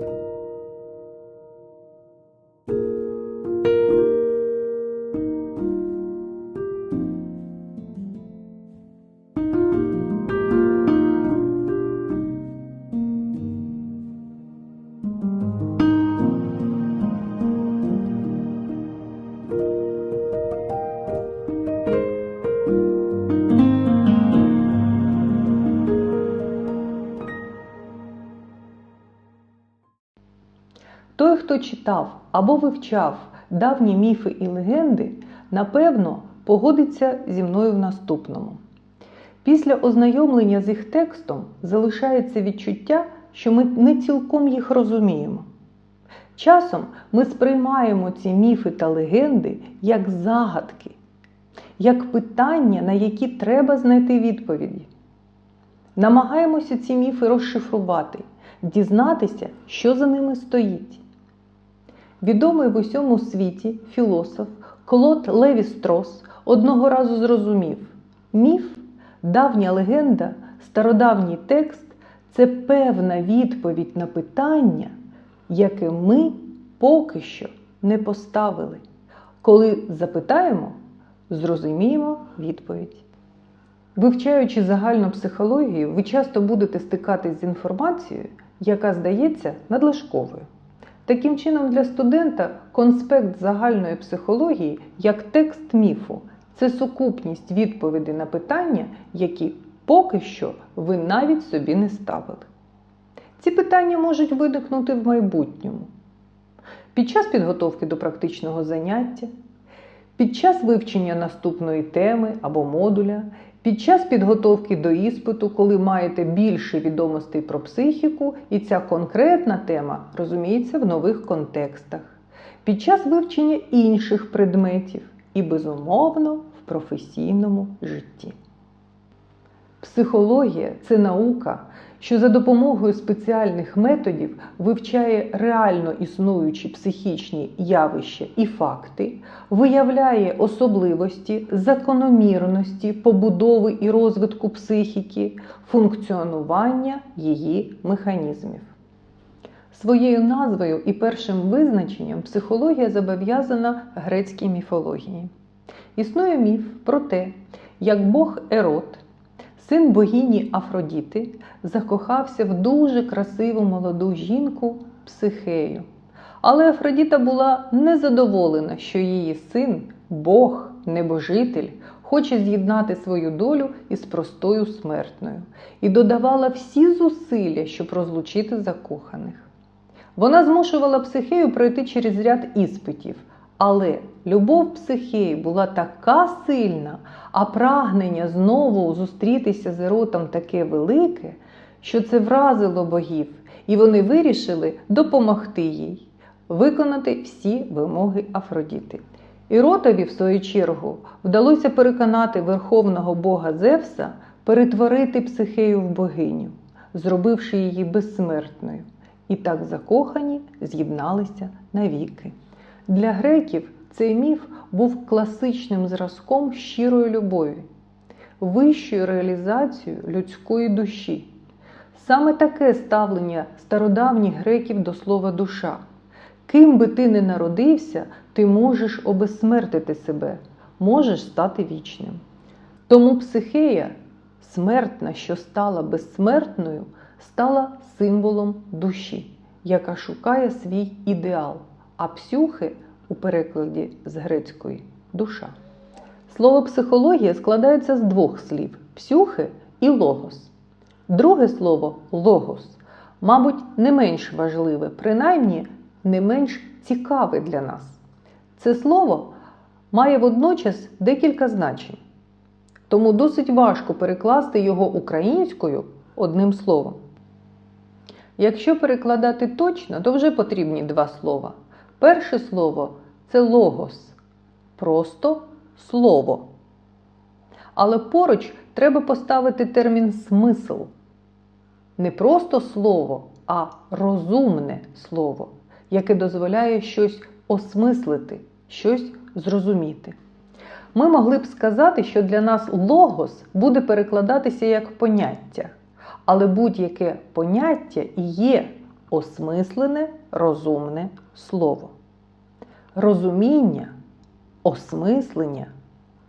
you. Читав або вивчав давні міфи і легенди, напевно, погодиться зі мною в наступному. Після ознайомлення з їх текстом залишається відчуття, що ми не цілком їх розуміємо. Часом ми сприймаємо ці міфи та легенди як загадки, як питання, на які треба знайти відповіді. Намагаємося ці міфи розшифрувати, дізнатися, що за ними стоїть. Відомий в усьому світі філософ Клод Леві Строс одного разу зрозумів: міф, давня легенда, стародавній текст це певна відповідь на питання, яке ми поки що не поставили. Коли запитаємо, зрозуміємо відповідь. Вивчаючи загальну психологію, ви часто будете стикатись з інформацією, яка здається надлишковою. Таким чином, для студента конспект загальної психології як текст міфу це сукупність відповідей на питання, які поки що ви навіть собі не ставили. Ці питання можуть виникнути в майбутньому. Під час підготовки до практичного заняття, під час вивчення наступної теми або модуля, під час підготовки до іспиту, коли маєте більше відомостей про психіку, і ця конкретна тема розуміється в нових контекстах, під час вивчення інших предметів і, безумовно, в професійному житті. Психологія це наука, що за допомогою спеціальних методів вивчає реально існуючі психічні явища і факти, виявляє особливості, закономірності побудови і розвитку психіки, функціонування її механізмів. Своєю назвою і першим визначенням психологія зобов'язана грецькій міфології. Існує міф про те, як Бог Ерот син богині Афродіти закохався в дуже красиву молоду жінку Психею. Але Афродіта була незадоволена, що її син, Бог, небожитель, хоче з'єднати свою долю із простою смертною і додавала всі зусилля, щоб розлучити закоханих. Вона змушувала Психею пройти через ряд іспитів. Але любов психеї була така сильна, а прагнення знову зустрітися з еротом таке велике, що це вразило богів, і вони вирішили допомогти їй виконати всі вимоги Афродіти. Іротові, в свою чергу, вдалося переконати верховного бога Зевса перетворити психею в богиню, зробивши її безсмертною. І так закохані з'єдналися навіки. Для греків цей міф був класичним зразком щирої любові, вищою реалізацією людської душі. Саме таке ставлення стародавніх греків до слова душа. Ким би ти не народився, ти можеш обезсмертити себе, можеш стати вічним. Тому психея, смертна, що стала безсмертною, стала символом душі, яка шукає свій ідеал а псюхи у перекладі з грецької душа. Слово психологія складається з двох слів псюхи і логос. Друге слово логос, мабуть, не менш важливе, принаймні не менш цікаве для нас. Це слово має водночас декілька значень, тому досить важко перекласти його українською одним словом. Якщо перекладати точно, то вже потрібні два слова. Перше слово це логос, просто слово. Але поруч треба поставити термін смисл. Не просто слово, а розумне слово, яке дозволяє щось осмислити, щось зрозуміти. Ми могли б сказати, що для нас логос буде перекладатися як поняття, але будь-яке поняття і є осмислене, розумне слово. Розуміння, осмислення,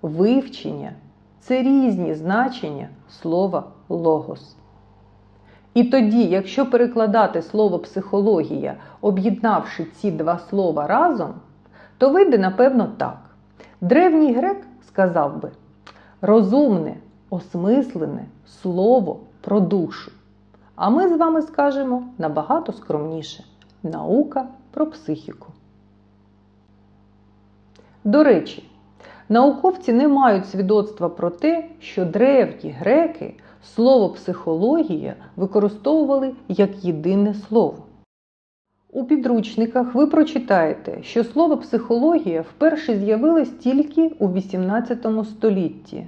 вивчення це різні значення слова логос. І тоді, якщо перекладати слово психологія, об'єднавши ці два слова разом, то вийде напевно так. Древній грек сказав би розумне, осмислене слово про душу. А ми з вами скажемо набагато скромніше наука про психіку. До речі, науковці не мають свідоцтва про те, що древні греки слово психологія використовували як єдине слово. У підручниках ви прочитаєте, що слово психологія вперше з'явилось тільки у XVIII столітті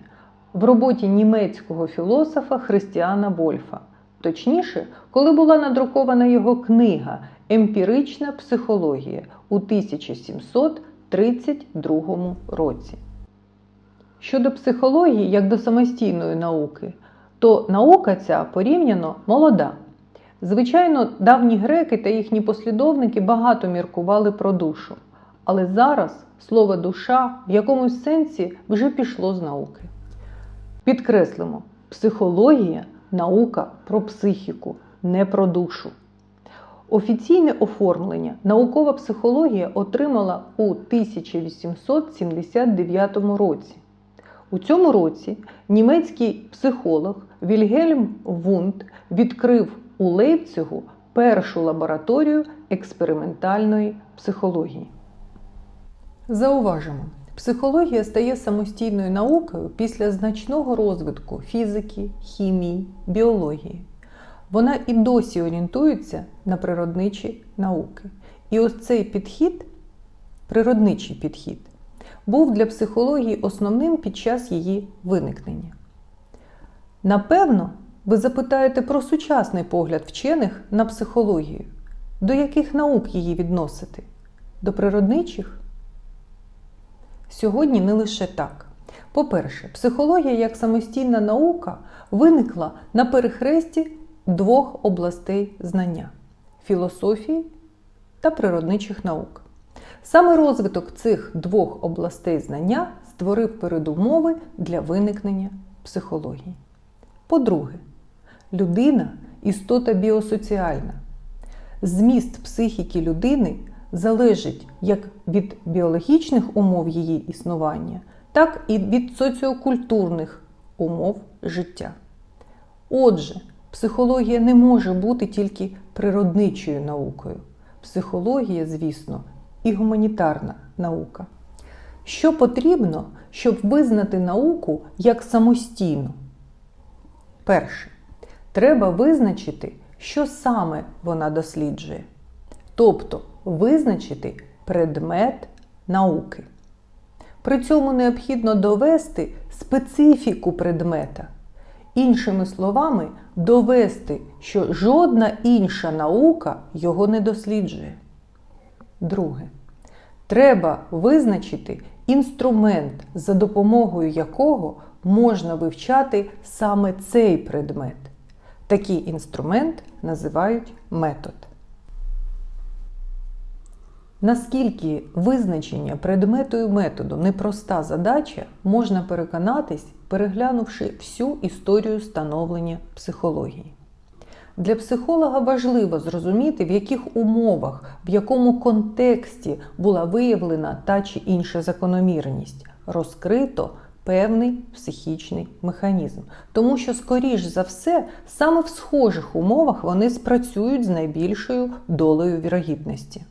в роботі німецького філософа Христіана Вольфа. Точніше, коли була надрукована його книга Емпірична психологія у 1732 році. Щодо психології як до самостійної науки, то наука ця порівняно молода. Звичайно, давні греки та їхні послідовники багато міркували про душу, але зараз слово душа в якомусь сенсі вже пішло з науки. Підкреслимо, психологія наука про психіку, не про душу. Офіційне оформлення наукова психологія отримала у 1879 році. У цьому році німецький психолог Вільгельм Вунд відкрив у Лейпцигу першу лабораторію експериментальної психології. Зауважимо, психологія стає самостійною наукою після значного розвитку фізики, хімії, біології. Вона і досі орієнтується на природничі науки. І ось цей підхід, природничий підхід, був для психології основним під час її виникнення. Напевно, ви запитаєте про сучасний погляд вчених на психологію. До яких наук її відносити? До природничих? Сьогодні не лише так. По-перше, психологія як самостійна наука виникла на перехресті двох областей знання філософії та природничих наук. Саме розвиток цих двох областей знання створив передумови для виникнення психології. По-друге, людина істота біосоціальна. Зміст психіки людини залежить як від біологічних умов її існування, так і від соціокультурних умов життя. Отже, психологія не може бути тільки природничою наукою. Психологія, звісно, і гуманітарна наука. Що потрібно, щоб визнати науку як самостійну? Перше, треба визначити, що саме вона досліджує. Тобто визначити предмет науки. При цьому необхідно довести специфіку предмета. Іншими словами, довести, що жодна інша наука його не досліджує. Друге. Треба визначити інструмент, за допомогою якого можна вивчати саме цей предмет. Такий інструмент називають метод. Наскільки визначення предмету і методу непроста задача, можна переконатись, переглянувши всю історію становлення психології. Для психолога важливо зрозуміти, в яких умовах, в якому контексті була виявлена та чи інша закономірність, розкрито певний психічний механізм. Тому що, скоріш за все, саме в схожих умовах вони спрацюють з найбільшою долею вірогідності.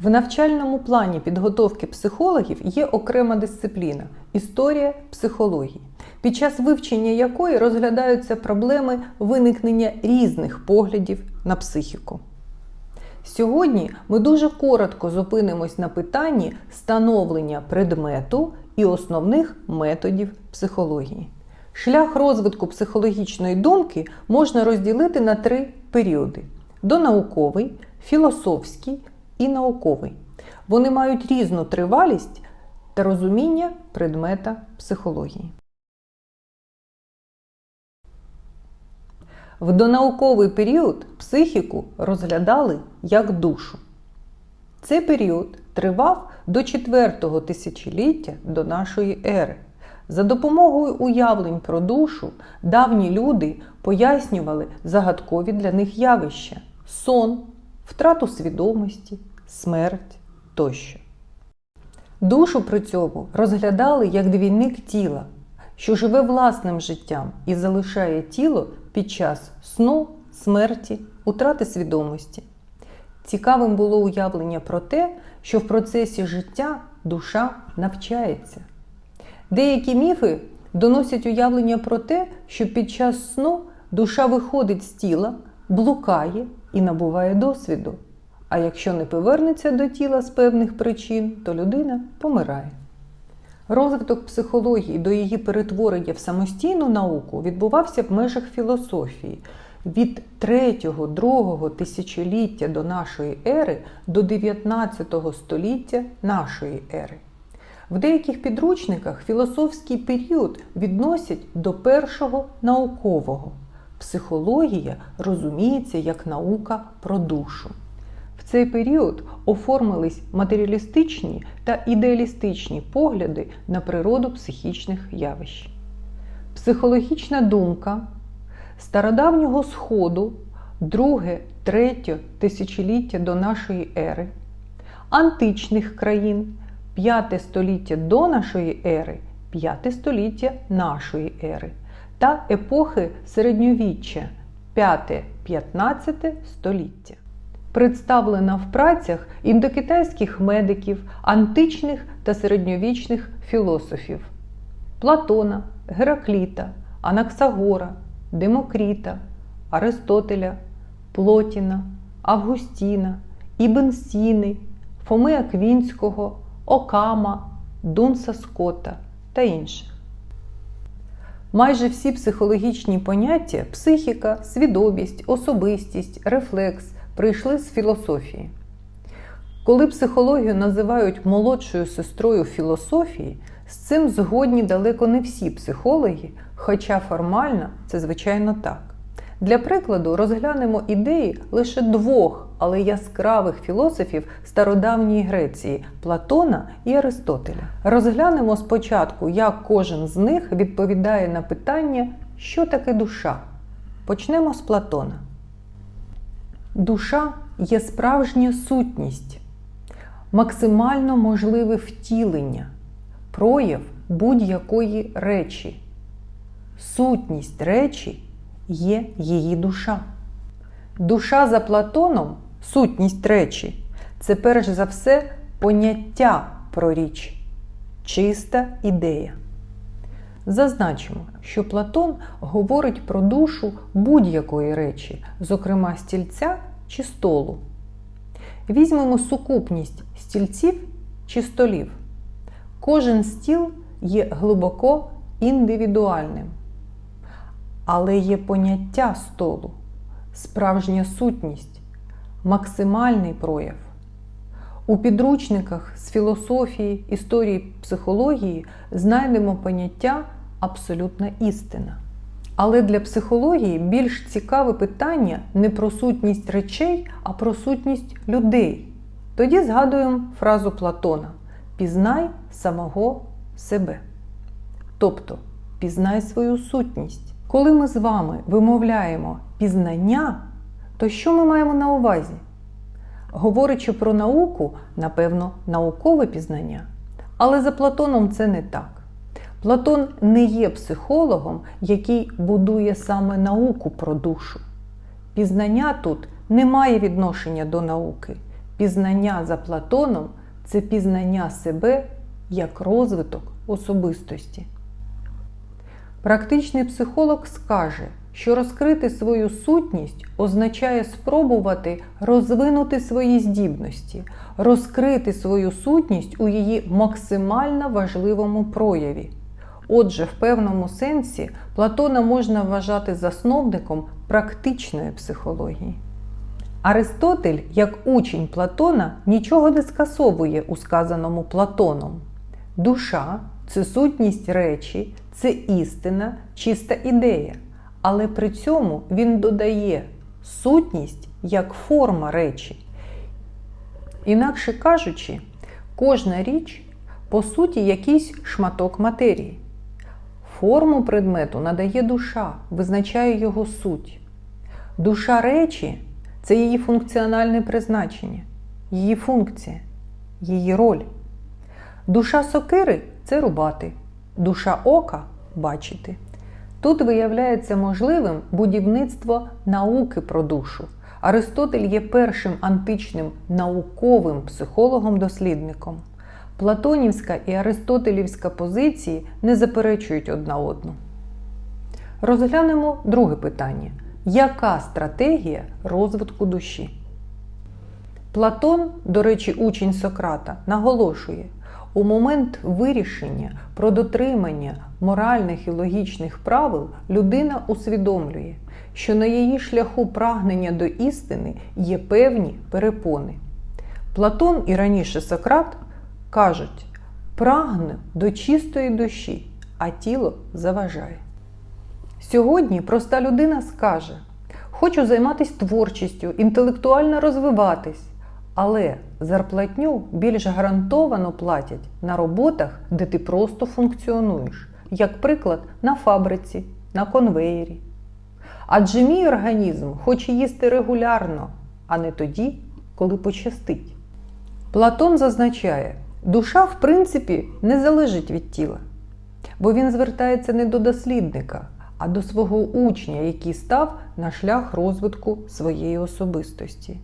В навчальному плані підготовки психологів є окрема дисципліна історія психології, під час вивчення якої розглядаються проблеми виникнення різних поглядів на психіку. Сьогодні ми дуже коротко зупинимось на питанні становлення предмету і основних методів психології. Шлях розвитку психологічної думки можна розділити на три періоди: донауковий, філософський і науковий. Вони мають різну тривалість та розуміння предмета психології. В донауковий період психіку розглядали як душу. Цей період тривав до 4 тисячоліття до нашої ери. За допомогою уявлень про душу давні люди пояснювали загадкові для них явища сон, втрату свідомості, смерть тощо. Душу при цьому розглядали як двійник тіла, що живе власним життям і залишає тіло під час сну, смерті, утрати свідомості. Цікавим було уявлення про те, що в процесі життя душа навчається. Деякі міфи доносять уявлення про те, що під час сну душа виходить з тіла, блукає і набуває досвіду. А якщо не повернеться до тіла з певних причин, то людина помирає. Розвиток психології до її перетворення в самостійну науку відбувався в межах філософії від 3-2 тисячоліття до нашої ери до 19 століття нашої ери. В деяких підручниках філософський період відносять до першого наукового. Психологія розуміється як наука про душу. Цей період оформились матеріалістичні та ідеалістичні погляди на природу психічних явищ. Психологічна думка стародавнього Сходу, 2-3 тисячоліття до нашої ери, античних країн, 5 століття до нашої ери, 5 століття нашої ери та епохи середньовіччя 5-15 століття. Представлена в працях індокитайських медиків, античних та середньовічних філософів Платона, Геракліта, Анаксагора, Демокріта, Аристотеля, Плотіна, Августіна, Ібн Сіни, Фоми Аквінського, Окама, Дунса Скотта та інших. Майже всі психологічні поняття психіка, свідомість, особистість, рефлекс прийшли з філософії. Коли психологію називають молодшою сестрою філософії, з цим згодні далеко не всі психологи, хоча формально це звичайно так. Для прикладу, розглянемо ідеї лише двох, але яскравих філософів стародавньої Греції Платона і Аристотеля. Розглянемо спочатку, як кожен з них відповідає на питання, що таке душа. Почнемо з Платона. Душа є справжня сутність, максимально можливе втілення, прояв будь-якої речі. Сутність речі є її душа. Душа за Платоном, сутність речі, це перш за все поняття про річ, чиста ідея. Зазначимо, що Платон говорить про душу будь-якої речі, зокрема стільця чи столу. Візьмемо сукупність стільців чи столів. Кожен стіл є глибоко індивідуальним. Але є поняття столу, справжня сутність, максимальний прояв. У підручниках з філософії, історії психології знайдемо поняття абсолютна істина. Але для психології більш цікаве питання не про сутність речей, а про сутність людей. Тоді згадуємо фразу Платона: пізнай самого себе. Тобто пізнай свою сутність. Коли ми з вами вимовляємо пізнання, то що ми маємо на увазі? Говорячи про науку, напевно, наукове пізнання. Але за Платоном це не так. Платон не є психологом, який будує саме науку про душу. Пізнання тут не має відношення до науки. Пізнання за Платоном це пізнання себе як розвиток особистості. Практичний психолог скаже, що розкрити свою сутність означає спробувати розвинути свої здібності, розкрити свою сутність у її максимально важливому прояві. Отже, в певному сенсі Платона можна вважати засновником практичної психології. Аристотель, як учень Платона, нічого не скасовує у сказаному Платоном. Душа це сутність речі, це істина, чиста ідея. але при цьому він додає сутність як форма речі. Інакше кажучи, кожна річ по суті якийсь шматок матерії. Форму предмету надає душа, визначає його суть. Душа речі це її функціональне призначення, її функція, її роль. Душа сокири це рубати, душа ока бачити. Тут виявляється можливим будівництво науки про душу. Аристотель є першим античним науковим психологом-дослідником. Платонівська і Аристотелівська позиції не заперечують одна одну. Розглянемо друге питання: яка стратегія розвитку душі? Платон, до речі, учень Сократа, наголошує, у момент вирішення про дотримання моральних і логічних правил людина усвідомлює, що на її шляху прагнення до істини є певні перепони. Платон і раніше Сократ кажуть, прагне до чистої душі, а тіло заважає. Сьогодні проста людина скаже: хочу займатися творчістю, інтелектуально розвиватись, але зарплатню більш гарантовано платять на роботах, де ти просто функціонуєш, як приклад, на фабриці, на конвеєрі. Адже мій організм хоче їсти регулярно, а не тоді, коли пощастить. Платон зазначає, душа, в принципі, не залежить від тіла, бо він звертається не до дослідника, а до свого учня, який став на шлях розвитку своєї особистості.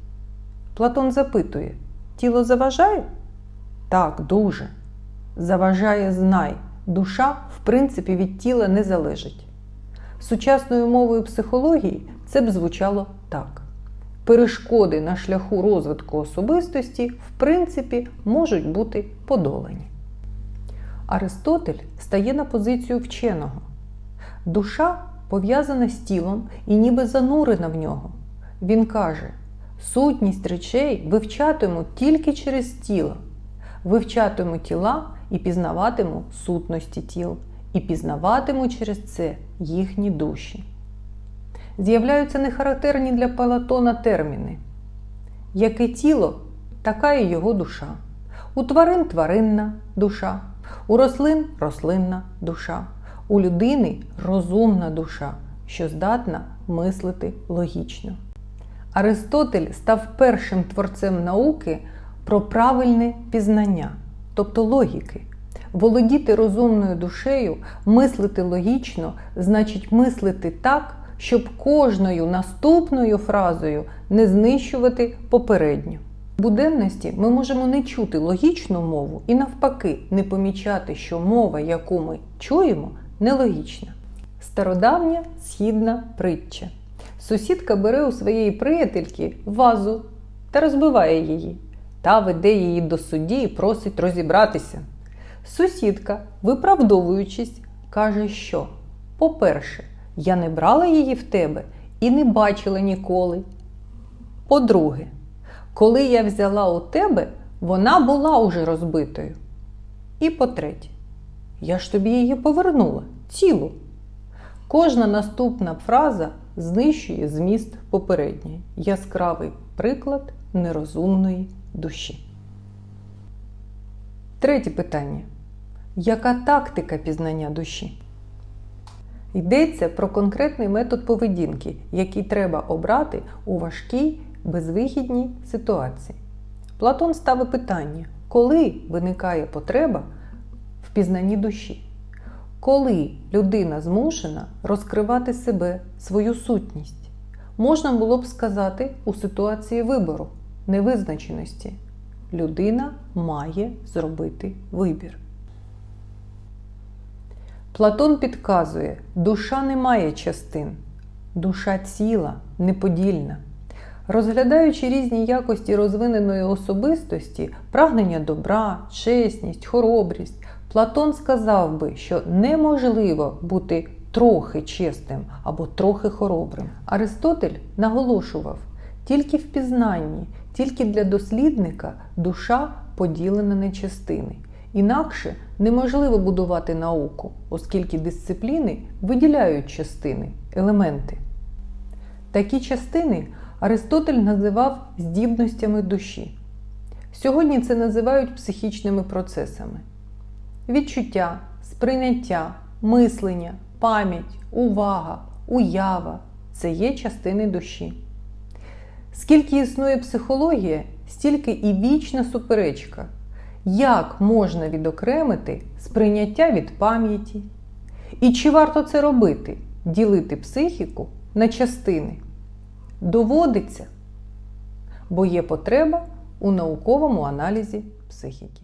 Платон запитує: тіло заважає? Так, дуже. Заважає знай. Душа, в принципі, від тіла не залежить. Сучасною мовою психології це б звучало так. Перешкоди на шляху розвитку особистості, в принципі, можуть бути подолані. Аристотель стає на позицію вченого. Душа пов'язана з тілом і ніби занурена в нього. Він каже: сутність речей вивчатиму тільки через тіло, вивчатиму тіла і пізнаватиму сутності тіл, і пізнаватиму через це їхні душі. З'являються нехарактерні для Платона терміни. Яке тіло, така і його душа. У тварин тваринна душа, у рослин рослинна душа, у людини розумна душа, що здатна мислити логічно. Аристотель став першим творцем науки про правильне пізнання, тобто логіки. Володіти розумною душею, мислити логічно, значить мислити так, щоб кожною наступною фразою не знищувати попередню. В буденності ми можемо не чути логічну мову і навпаки не помічати, що мова, яку ми чуємо, нелогічна. Стародавня східна притча. Сусідка бере у своєї приятельки вазу та розбиває її, та веде її до судді і просить розібратися. Сусідка, виправдовуючись, каже, що, по-перше, я не брала її в тебе і не бачила ніколи. По-друге, коли я взяла у тебе, вона була уже розбитою. І по-третє, я ж тобі її повернула цілу. Кожна наступна фраза знищує зміст попередньої. Яскравий приклад нерозумної душі. Третє питання. Яка тактика пізнання душі? Йдеться про конкретний метод поведінки, який треба обрати у важкій, безвихідній ситуації. Платон ставить питання, коли виникає потреба в пізнанні душі? Коли людина змушена розкривати себе, свою сутність? Можна було б сказати у ситуації вибору, невизначеності. Людина має зробити вибір. Платон підказує, душа не має частин, душа ціла, неподільна. Розглядаючи різні якості розвиненої особистості, прагнення добра, чесність, хоробрість, Платон сказав би, що неможливо бути трохи чесним або трохи хоробрим. Аристотель наголошував, тільки в пізнанні, тільки для дослідника душа поділена на частини. Інакше неможливо будувати науку, оскільки дисципліни виділяють частини, елементи. Такі частини Аристотель називав здібностями душі. Сьогодні це називають психічними процесами. Відчуття, сприйняття, мислення, пам'ять, увага, уява це є частини душі. Скільки існує психологія, стільки і вічна суперечка, як можна відокремити сприйняття від пам'яті? І чи варто це робити ділити психіку на частини? Доводиться, бо є потреба у науковому аналізі психіки.